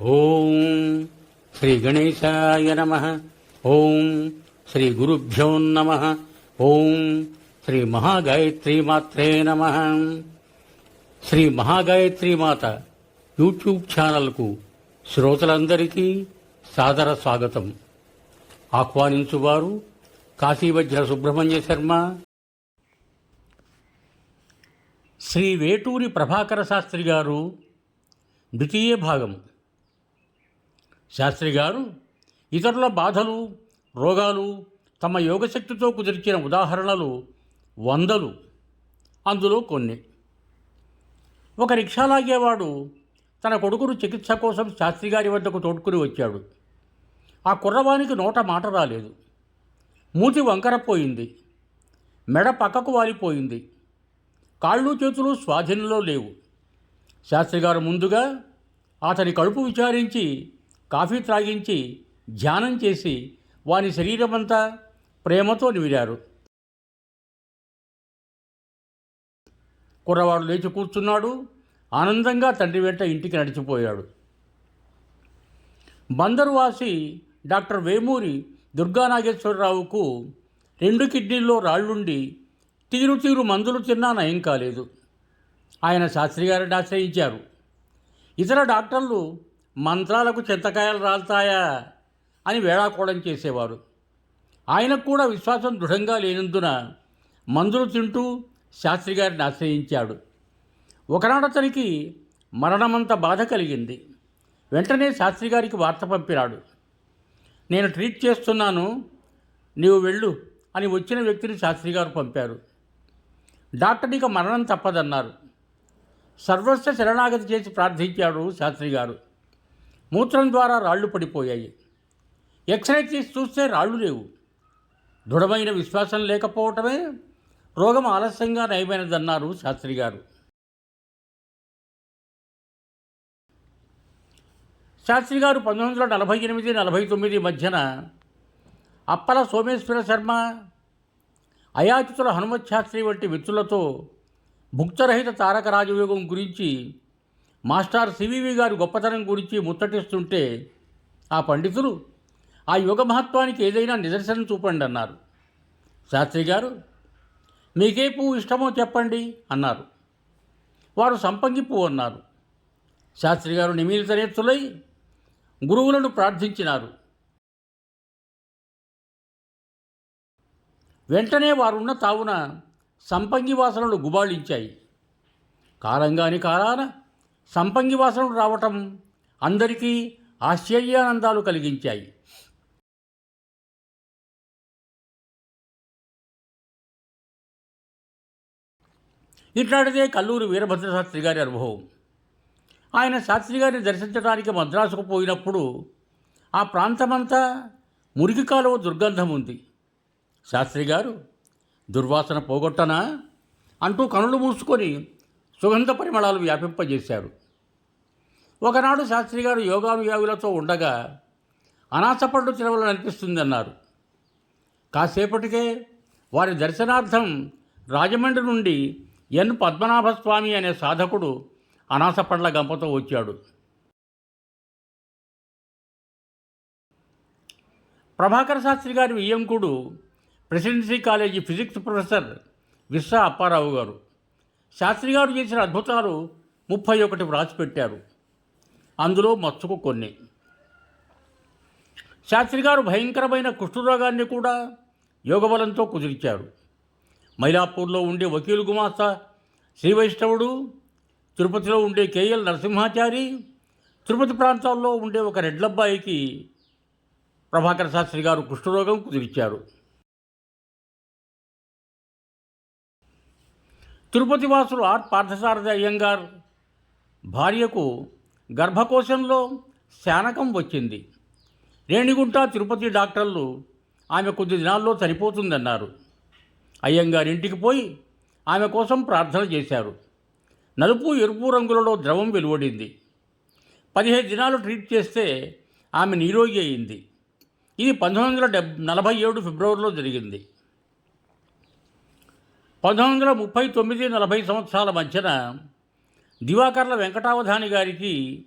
ఓం శ్రీ గణేశాయ నమ. ఓం శ్రీ గురుభ్యో నమ. ఓం శ్రీ మహాగాయత్రి మాత్రే నమ. శ్రీ మహాగాయత్రి మాత యూట్యూబ్ ఛానల్కు శ్రోతలందరికీ సాదర స్వాగతం. ఆహ్వానించువారు కాశీవజ్ర సుబ్రహ్మణ్య శర్మ. శ్రీ వేటూరి ప్రభాకర శాస్త్రి గారు ద్వితీయ భాగం. శాస్త్రి గారు ఇతరుల బాధలు రోగాలు తమ యోగశక్తితో కుదిర్చిన ఉదాహరణలు వందలు. అందులో కొన్ని. ఒక రిక్షా లాగేవాడు తన కొడుకును చికిత్స కోసం శాస్త్రి గారి వద్దకు తోడుకుని వచ్చాడు. ఆ కుర్రవానికి నోట మాట రాలేదు. మూతి వంకరపోయింది మెడ పక్కకు వాలిపోయింది. కాళ్ళు చేతులు స్వాధీనంలో లేవు. శాస్త్రి గారు ముందుగా అతని కడుపు విచారించి కాఫీ త్రాగించి ధ్యానం చేసి వాని శరీరమంతా ప్రేమతో నిమిరారు కుర్రవాడు లేచి కూర్చున్నాడు. ఆనందంగా తండ్రి వెంట ఇంటికి నడిచిపోయాడు. బందరువాసి డాక్టర్ వేమూరి దుర్గానాగేశ్వరరావుకు రెండు కిడ్నీల్లో రాళ్ళుండి తీరు తీరు మందులు తిన్నా నయం కాలేదు. ఆయన శాస్త్రి గారిని ఆశ్రయించారు. ఇతర డాక్టర్లు మంత్రాలకు చింతకాయలు రాల్తాయా అని వేళాకోళం చేసేవారు. ఆయనకు కూడా విశ్వాసం దృఢంగా లేనందున మందులు తింటూ శాస్త్రి గారిని ఆశ్రయించాడు. ఒకనాడు అతనికి మరణమంత బాధ కలిగింది. వెంటనే శాస్త్రి గారికి వార్త పంపినాడు. నేను ట్రీట్ చేస్తున్నాను నీవు వెళ్ళు అని వచ్చిన వ్యక్తిని శాస్త్రి గారు పంపారు. డాక్టర్ ఇక మరణం తప్పదన్నారు. సర్వస్వ శరణాగతి చేసి ప్రార్థించాడు శాస్త్రి గారు మూత్రం ద్వారా రాళ్ళు పడిపోయాయి. ఎక్స్రే తీసి చూస్తే రాళ్ళు లేవు. దృఢమైన విశ్వాసం లేకపోవటమే రోగం ఆలస్యంగా నయమైనదన్నారు శాస్త్రి గారు. శాస్త్రి గారు పంతొమ్మిది వందల నలభై ఎనిమిది నలభై తొమ్మిది మధ్యన అప్పల సోమేశ్వర శర్మ అయాచితుల హనుమత్ శాస్త్రి వంటి వ్యక్తులతో భుక్తరహిత తారక రాజయోగం గురించి మాస్టర్ సివివి గారి గొప్పతనం గురించి ముచ్చటిస్తుంటే ఆ పండితులు ఆ యుగ మహత్వానికి ఏదైనా నిదర్శనం చూపండి అన్నారు. శాస్త్రి గారు మీకే పువ్వు ఇష్టమో చెప్పండి అన్నారు. వారు సంపంగి పువ్వు అన్నారు. శాస్త్రి గారు నిమిలితనేత్రులై గురువులను ప్రార్థించినారు. వెంటనే వారున్న తావున సంపంగి వాసనలు గుబాళించాయి. కాలంగాని కాలాన సంపంగి వాసనలు రావటం అందరికీ ఆశ్చర్యానందాలు కలిగించాయి. ఇట్లాంటిదే కల్లూరి వీరభద్రశాస్త్రి గారి అనుభవం. ఆయన శాస్త్రి గారిని దర్శించడానికి మద్రాసుకు పోయినప్పుడు ఆ ప్రాంతమంతా మురికి కాలువ దుర్గంధం ఉంది. శాస్త్రి గారు దుర్వాసన పోగొట్టనా? అంటూ కనులు మూసుకొని సుగంధ పరిమళాలు వ్యాపింపజేశారు. ఒకనాడు శాస్త్రి గారు యోగానుయాగులతో ఉండగా అనాసపండు తినవలని అనిపిస్తుందన్నారు. కాసేపటికే వారి దర్శనార్థం రాజమండ్రి నుండి ఎన్. పద్మనాభస్వామి అనే సాధకుడు అనాసపండ్ల గంపతో వచ్చాడు. ప్రభాకర శాస్త్రి గారి వియ్యంకుడు presidency college physics professor Vishwa Apparao గారు. శాస్త్రి గారు చేసిన అద్భుతాలు ముప్పై ఒకటి వ్రాసిపెట్టారు. అందులో మచ్చకు కొన్ని. శాస్త్రి గారు భయంకరమైన కుష్ఠరోగాన్ని కూడా యోగబలంతో కుదిర్చారు. మైలాపూర్లో ఉండే వకీలు గుమాస్తా శ్రీ వైష్ణవుడు తిరుపతిలో ఉండే కేఎల్ నరసింహాచారి తిరుపతి ప్రాంతాల్లో ఉండే ఒక రెడ్లబ్బాయికి ప్రభాకర శాస్త్రి గారు కుష్ఠరోగం కుదిర్చారు. తిరుపతి వాసులు ఆర్ పార్థసారథి అయ్యంగార్ భార్యకు గర్భకోశంలో శానకం వచ్చింది. రేణిగుంట తిరుపతి డాక్టర్లు ఆమె కొద్ది దినాల్లో చనిపోతుందన్నారు అయ్యంగారి ఇంటికి పోయి ఆమె కోసం ప్రార్థన చేశారు. నలుపు ఎరుపు రంగులలో ద్రవం వెలువడింది. పదిహేను దినాలు ట్రీట్ చేస్తే ఆమె నిరోగి అయింది. ఇది పంతొమ్మిది వందల డెబ్ నలభై ఏడు ఫిబ్రవరిలో జరిగింది. పంతొమ్మిది వందల ముప్పై తొమ్మిది నలభై సంవత్సరాల మధ్యన దివాకర్ల వెంకటావధాని గారికి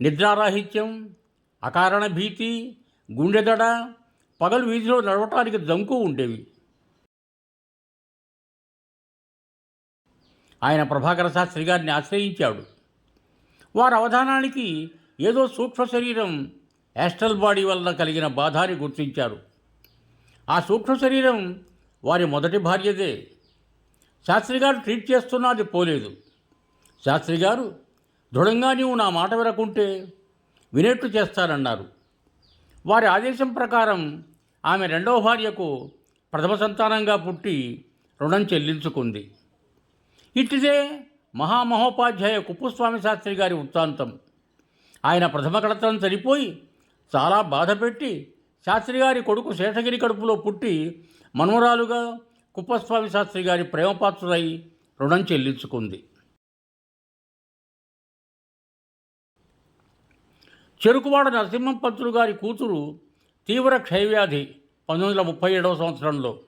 నిద్రారాహిత్యం అకారణ భీతి గుండెదడ పగలు వీధిలో నడవటానికి దంకు ఉండేవి. ఆయన ప్రభాకర శాస్త్రి గారిని ఆశ్రయించాడు. వారి అవధానానికి ఏదో సూక్ష్మ శరీరం యాస్ట్రల్ బాడీ వల్ల కలిగిన బాధని గుర్తించారు. ఆ సూక్ష్మ శరీరం వారి మొదటి భార్యదే. శాస్త్రి గారు ట్రీట్ చేస్తున్నది పోలేదు. శాస్త్రి గారు దృఢంగా నీవు నా మాట వినకుంటే వినేట్టు చేస్తానన్నారు. వారి ఆదేశం ప్రకారం ఆమె రెండవ భార్యకు ప్రథమ సంతానంగా పుట్టి రుణం చెల్లించుకుంది. ఇట్టిదే మహామహోపాధ్యాయ కుప్పుస్వామి శాస్త్రి గారి వృత్తాంతం. ఆయన ప్రథమ కడతం చనిపోయి చాలా బాధపెట్టి శాస్త్రి గారి కొడుకు శేషగిరి కడుపులో పుట్టి మనుమరాలుగా కుప్పస్వామి శాస్త్రి గారి ప్రేమపాత్రులై రుణం చెల్లించుకుంది. చెరుకువాడ నరసింహం పంతులు గారి కూతురు తీవ్ర క్షయవ్యాధి పంతొమ్మిది వందల ముప్పై ఏడవ సంవత్సరంలో.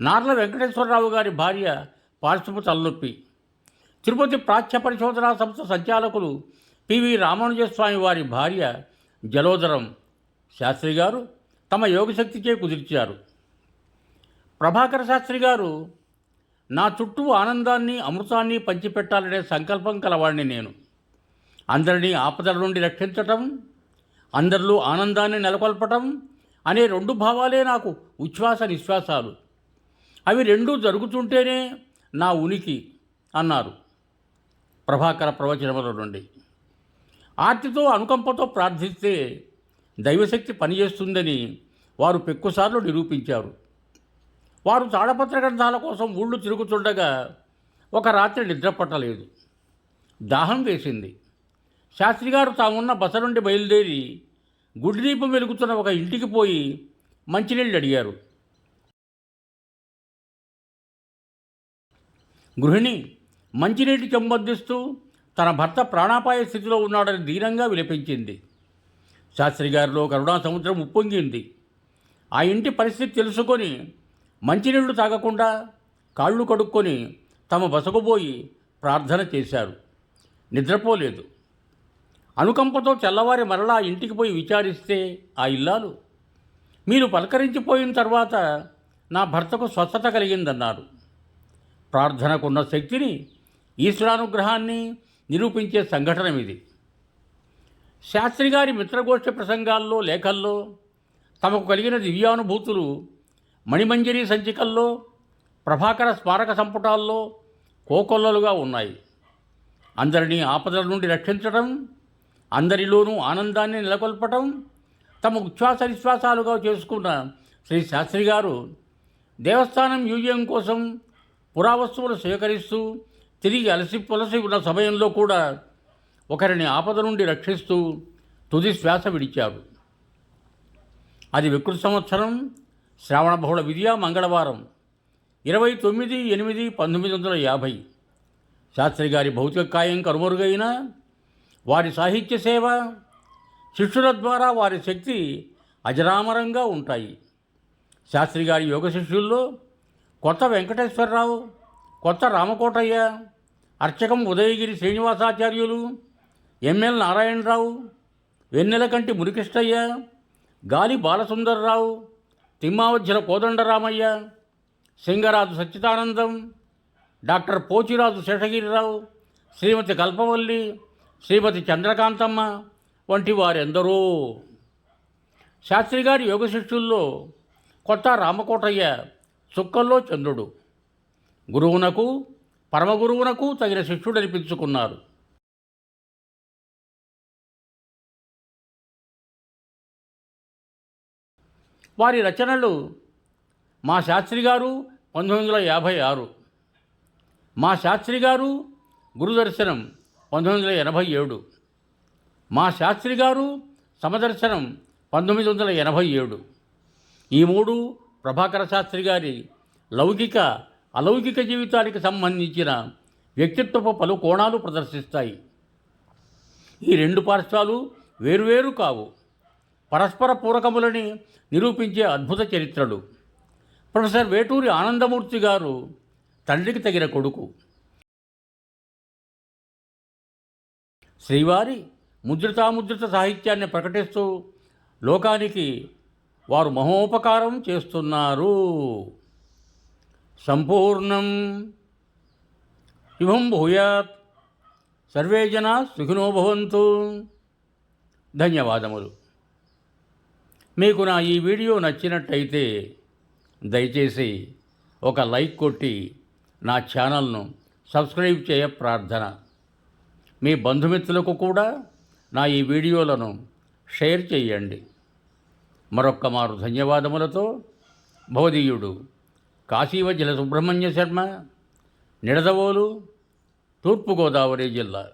నార్ల వెంకటేశ్వరరావు గారి భార్య పార్శ్వపు తలనొప్పి. తిరుపతి ప్రాచ్య పరిశోధనా సంస్థ సంచాలకులు పివి రామానుజస్వామి వారి భార్య జలోదరం శాస్త్రి గారు తమ యోగశక్తిచే కుదిర్చారు. ప్రభాకర శాస్త్రి గారు నా చుట్టూ ఆనందాన్ని అమృతాన్ని పంచిపెట్టాలనే సంకల్పం కలవాడిని నేను. అందరినీ ఆపదల నుండి రక్షించటం అందరిలో ఆనందాన్ని నెలకొల్పటం అనే రెండు భావాలే నాకు ఉచ్ఛ్వాస నిశ్వాసాలు. అవి రెండూ జరుగుతుంటేనే నా ఉనికి అన్నారు ప్రభాకర ప్రవచనముల నుండి. ఆర్తితో అనుకంపతో ప్రార్థిస్తే దైవశక్తి పనిచేస్తుందని వారు పెక్కుసార్లు నిరూపించారు. వారు తాళపత్ర గ్రంథాల కోసం ఊళ్ళు తిరుగుతుండగా ఒక రాత్రి నిద్రపట్టలేదు దాహం వేసింది. శాస్త్రి గారు తామున్న బస నుండి బయలుదేరి గుడి దీపం వెలుగుతున్న ఒక ఇంటికి పోయి మంచినీళ్ళు అడిగారు. గృహిణి మంచినీటి చెంబొద్దిస్తూ తన భర్త ప్రాణాపాయ స్థితిలో ఉన్నాడని దీనంగా విలపించింది. శాస్త్రి గారిలో కరుణా సముద్రం ఉప్పొంగింది. ఆ ఇంటి పరిస్థితి తెలుసుకొని మంచినీళ్ళు తాగకుండా కాళ్ళు కడుక్కొని తమ బసకుపోయి ప్రార్థన చేశారు. నిద్రపోలేదు. అనుకంపతో తెల్లవారి మరలా ఇంటికి పోయి విచారిస్తే ఆ ఇల్లాలు మీరు పలకరించిపోయిన తర్వాత నా భర్తకు స్వస్థత కలిగిందన్నారు. ప్రార్థనకున్న శక్తిని ఈశ్వరానుగ్రహాన్ని నిరూపించే సంఘటన ఇది శాస్త్రి గారి మిత్రగోష్ఠి ప్రసంగాల్లో లేఖల్లో తమకు కలిగిన దివ్యానుభూతులు మణిమంజరి సంచికల్లో ప్రభాకర స్మారక సంపుటాల్లో కోకొల్లలుగా ఉన్నాయి. అందరినీ ఆపదల నుండి రక్షించడం అందరిలోనూ ఆనందాన్ని నెలకొల్పటం తమ ఉచ్ఛ్వాస నిశ్వాసాలుగా చేసుకున్న శ్రీ శాస్త్రి గారు దేవస్థానం మ్యూజియం కోసం పురావస్తువులు సేకరిస్తూ తిరిగి అలసి పొలసి ఉన్న సమయంలో కూడా ఒకరిని ఆపద నుండి రక్షిస్తూ తుది శ్వాస విడిచారు. అది వికృత సంవత్సరం శ్రావణ బహుళ విద్య మంగళవారం ఇరవై తొమ్మిది ఎనిమిది పంతొమ్మిది వందల యాభై. శాస్త్రి గారి భౌతిక కాయం కనుమరుగైన వారి సాహిత్య సేవ శిష్యుల ద్వారా వారి శక్తి అజరామరంగా ఉంటాయి. శాస్త్రి గారి యోగ శిష్యుల్లో కొత్త వెంకటేశ్వరరావు కొత్త రామకోటయ్య అర్చకం ఉదయగిరి శ్రీనివాసాచార్యులు ఎంఎల్ నారాయణరావు వెన్నెలకంటి మురికృష్ణయ్య గాలి బాలసుందర్రావు తిమ్మావజ్జల కోదండరామయ్య సింగరాజు సచ్చిదానందం డాక్టర్ పోచిరాజు శేషగిరిరావు శ్రీమతి కల్పవల్లి శ్రీమతి చంద్రకాంతమ్మ వంటి వారెందరో. శాస్త్రి గారి యోగ శిష్యుల్లో కొత్త రామకోటయ్య చుక్కల్లో చంద్రుడు. గురువునకు పరమగురువునకు తగిన శిష్యుడనిపించుకున్నారు. వారి రచనలు మా శాస్త్రి గారు పంతొమ్మిది వందల యాభై ఆరు. మా శాస్త్రి గారు గురుదర్శనం పంతొమ్మిది వందల ఎనభై ఏడు. మా శాస్త్రి గారు సమదర్శనం పంతొమ్మిది వందల ఎనభై ఏడు. ఈ మూడు ప్రభాకర శాస్త్రి గారి లౌకిక అలౌకిక జీవితానికి సంబంధించిన వ్యక్తిత్వపు పలు కోణాలు ప్రదర్శిస్తాయి. ఈ రెండు పార్శ్వాలు వేరువేరు కావు. పరస్పర పూరకములని నిరూపించే అద్భుత చరిత్రలు. ప్రొఫెసర్ వేటూరి ఆనందమూర్తి గారు తండ్రికి తగిన కొడుకు. శ్రీవారి ముద్రితాముద్రిత సాహిత్యాన్ని ప్రకటిస్తూ లోకానికి వారు మహోపకారం చేస్తున్నారు. సంపూర్ణం శుభం భూయాత్. సర్వే జనా సుఖినోభవంతు ధన్యవాదములు. మీకు నా ఈ వీడియో నచ్చినట్టయితే దయచేసి ఒక లైక్ కొట్టి నా ఛానల్ను సబ్స్క్రైబ్ చేయ ప్రార్థన. మీ బంధుమిత్రులకు కూడా నా ఈ వీడియోలను షేర్ చేయండి. మరొక్క మారు ధన్యవాదములతో భవదీయుడు కాశీవజ్జల సుబ్రహ్మణ్య శర్మ నిడదవోలు తూర్పుగోదావరి జిల్లా.